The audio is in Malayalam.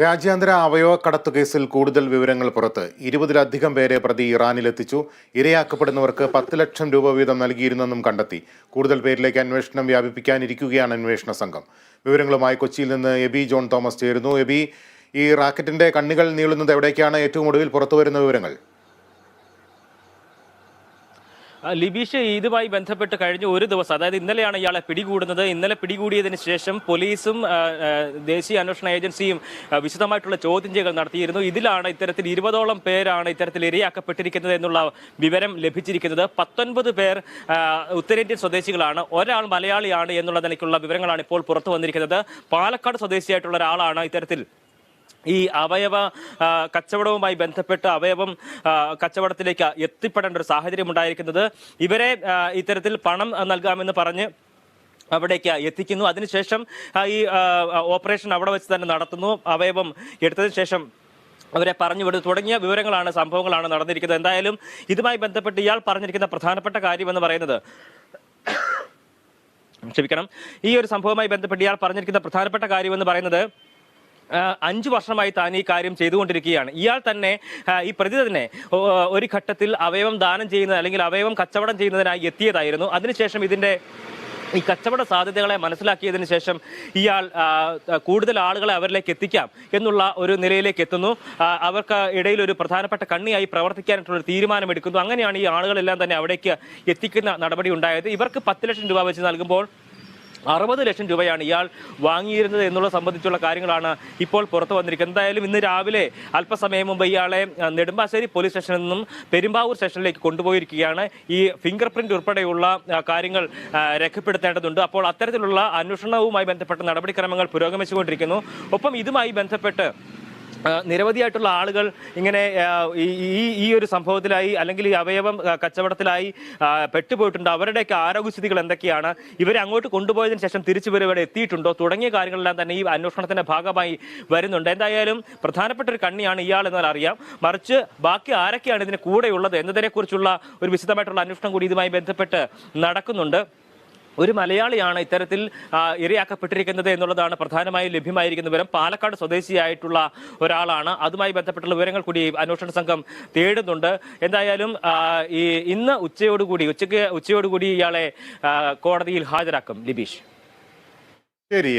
രാജ്യാന്തര അവയവ കടത്തു കേസിൽ കൂടുതൽ വിവരങ്ങൾ പുറത്ത്. ഇരുപതിലധികം പേരെ പ്രതി ഇറാനിലെത്തിച്ചു. ഇരയാക്കപ്പെടുന്നവർക്ക് പത്ത് ലക്ഷം രൂപ വീതം നൽകിയിരുന്നെന്നും കണ്ടെത്തി. കൂടുതൽ പേരിലേക്ക് അന്വേഷണം വ്യാപിപ്പിക്കാനിരിക്കുകയാണ് അന്വേഷണ സംഘം. വിവരങ്ങളുമായി കൊച്ചിയിൽ നിന്ന് എബി ജോൺ തോമസ് ചേരുന്നു. എബി ഈ റാക്കറ്റിന്റെ കണ്ണികൾ നീളുന്നത് എവിടേക്കാണ്? ഏറ്റവും ഒടുവിൽ പുറത്തുവരുന്ന വിവരങ്ങൾ. ലിബീഷ് ഇതുമായി ബന്ധപ്പെട്ട് കഴിഞ്ഞ ഒരു ദിവസം അതായത് ഇന്നലെയാണ് ഇയാളെ പിടികൂടുന്നത്. ഇന്നലെ പിടികൂടിയതിന് ശേഷം പോലീസും ദേശീയ അന്വേഷണ ഏജൻസിയും വിശദമായിട്ടുള്ള ചോദ്യം ചെയ്യൽ നടത്തിയിരുന്നു. ഇതിലാണ് ഇത്തരത്തിൽ ഇരുപതോളം പേരാണ് ഇത്തരത്തിൽ ഇരയാക്കപ്പെട്ടിരിക്കുന്നത് എന്നുള്ള വിവരം ലഭിച്ചിരിക്കുന്നത്. പത്തൊൻപത് പേർ ഉത്തരേന്ത്യൻ സ്വദേശികളാണ്. ഒരാൾ മലയാളിയാണ് എന്നുള്ള നിലയ്ക്കുള്ള വിവരങ്ങളാണ് ഇപ്പോൾ പുറത്തു വന്നിരിക്കുന്നത്. പാലക്കാട് സ്വദേശിയായിട്ടുള്ള ഒരാളാണ് ഇത്തരത്തിൽ ഈ അവയവ കച്ചവടവുമായി ബന്ധപ്പെട്ട് അവയവം കച്ചവടത്തിലേക്ക് എത്തിപ്പെടേണ്ട ഒരു സാഹചര്യം ഉണ്ടായിരിക്കുന്നത്. ഇവരെ ഇത്തരത്തിൽ പണം നൽകാമെന്ന് പറഞ്ഞ് അവിടേക്ക് എത്തിക്കുന്നു. അതിനുശേഷം ഈ ഓപ്പറേഷൻ അവിടെ വെച്ച് തന്നെ നടത്തുന്നു. അവയവം എടുത്തതിന് ശേഷം അവരെ പറഞ്ഞു വിടും തുടങ്ങിയ വിവരങ്ങളാണ് സംഭവങ്ങളാണ് നടന്നിരിക്കുന്നത്. എന്തായാലും ഇതുമായി ബന്ധപ്പെട്ട് ഇയാൾ പറഞ്ഞിരിക്കുന്ന പ്രധാനപ്പെട്ട കാര്യമെന്ന് പറയുന്നത് ക്ഷമിക്കണം. ഈ ഒരു സംഭവവുമായി ബന്ധപ്പെട്ട് ഇയാൾ പറഞ്ഞിരിക്കുന്ന പ്രധാനപ്പെട്ട കാര്യമെന്ന് പറയുന്നത് അഞ്ചു വർഷമായി താൻ ഈ കാര്യം ചെയ്തുകൊണ്ടിരിക്കുകയാണ്. ഇയാൾ തന്നെ ഈ പ്രതി തന്നെ ഒരു ഘട്ടത്തിൽ അവയവം ദാനം ചെയ്യുന്നത് അല്ലെങ്കിൽ അവയവം കച്ചവടം ചെയ്യുന്നതിനായി എത്തിയതായിരുന്നു. അതിനുശേഷം ഇതിന്റെ ഈ കച്ചവട സാധ്യതകളെ മനസ്സിലാക്കിയതിനു ശേഷം ഇയാൾ കൂടുതൽ ആളുകളെ അവരിലേക്ക് എത്തിക്കാം എന്നുള്ള ഒരു നിലയിലേക്ക് എത്തുന്നു. അവർക്ക് ഇടയിൽ ഒരു പ്രധാനപ്പെട്ട കണ്ണിയായി പ്രവർത്തിക്കാനായിട്ടുള്ള തീരുമാനമെടുക്കുന്നു. അങ്ങനെയാണ് ഈ ആളുകളെല്ലാം തന്നെ അവിടേക്ക് എത്തിക്കുന്ന നടപടി ഉണ്ടായത്. ഇവർക്ക് പത്ത് ലക്ഷം രൂപ വെച്ച് നൽകുമ്പോൾ അറുപത് ലക്ഷം രൂപയാണ് ഇയാൾ വാങ്ങിയിരുന്നത് എന്നുള്ള സംബന്ധിച്ചുള്ള കാര്യങ്ങളാണ് ഇപ്പോൾ പുറത്തു വന്നിരിക്കുന്നത്. എന്തായാലും ഇന്ന് രാവിലെ അല്പസമയം മുമ്പ് ഇയാളെ നെടുമ്പാശ്ശേരി പോലീസ് സ്റ്റേഷനിൽ നിന്നും പെരുമ്പാവൂർ സ്റ്റേഷനിലേക്ക് കൊണ്ടുപോയിരിക്കുകയാണ്. ഈ ഫിംഗർ പ്രിന്റ് ഉൾപ്പെടെയുള്ള കാര്യങ്ങൾ രേഖപ്പെടുത്തേണ്ടതുണ്ട്. അപ്പോൾ അത്തരത്തിലുള്ള അന്വേഷണവുമായി ബന്ധപ്പെട്ട നടപടിക്രമങ്ങൾ പുരോഗമിച്ചുകൊണ്ടിരിക്കുന്നു. ഒപ്പം ഇതുമായി ബന്ധപ്പെട്ട് നിരവധിയായിട്ടുള്ള ആളുകൾ ഇങ്ങനെ ഈ ഈ- ഒരു സംഭവത്തിലായി അല്ലെങ്കിൽ ഈ അവയവം കച്ചവടത്തിലായി പെട്ടുപോയിട്ടുണ്ട്. അവരുടെയൊക്കെ ആരോഗ്യസ്ഥിതികൾ എന്തൊക്കെയാണ്? ഇവരെ അങ്ങോട്ട് കൊണ്ടുപോയതിനു ശേഷം തിരിച്ചു വരും ഇവിടെ എത്തിയിട്ടുണ്ടോ? തുടങ്ങിയ കാര്യങ്ങളെല്ലാം തന്നെ ഈ അന്വേഷണത്തിന്റെ ഭാഗമായി വരുന്നുണ്ട്. എന്തായാലും പ്രധാനപ്പെട്ട ഒരു കണ്ണിയാണ് ഇയാൾ എന്നാൽ അറിയാം. മറിച്ച് ബാക്കി ആരൊക്കെയാണ് ഇതിന് കൂടെയുള്ളത് എന്നതിനെക്കുറിച്ചുള്ള ഒരു വിശദമായിട്ടുള്ള അന്വേഷണം കൂടി ഇതുമായി ബന്ധപ്പെട്ട് നടക്കുന്നുണ്ട്. ഒരു മലയാളിയാണ് ഇത്തരത്തിൽ ഇരയാക്കപ്പെട്ടിരിക്കുന്നത് എന്നുള്ളതാണ് പ്രധാനമായും ലഭ്യമായിരിക്കുന്ന വിവരം. പാലക്കാട് സ്വദേശിയായിട്ടുള്ള ഒരാളാണ്. അതുമായി ബന്ധപ്പെട്ടുള്ള വിവരങ്ങൾ കൂടി അന്വേഷണ സംഘം തേടുന്നുണ്ട്. എന്തായാലും ഈ ഇന്ന് ഉച്ചയോടുകൂടി ഉച്ചയ്ക്ക് ഉച്ചയോടുകൂടി ഇയാളെ കോടതിയിൽ ഹാജരാക്കും. ലിബീഷ്. ശരി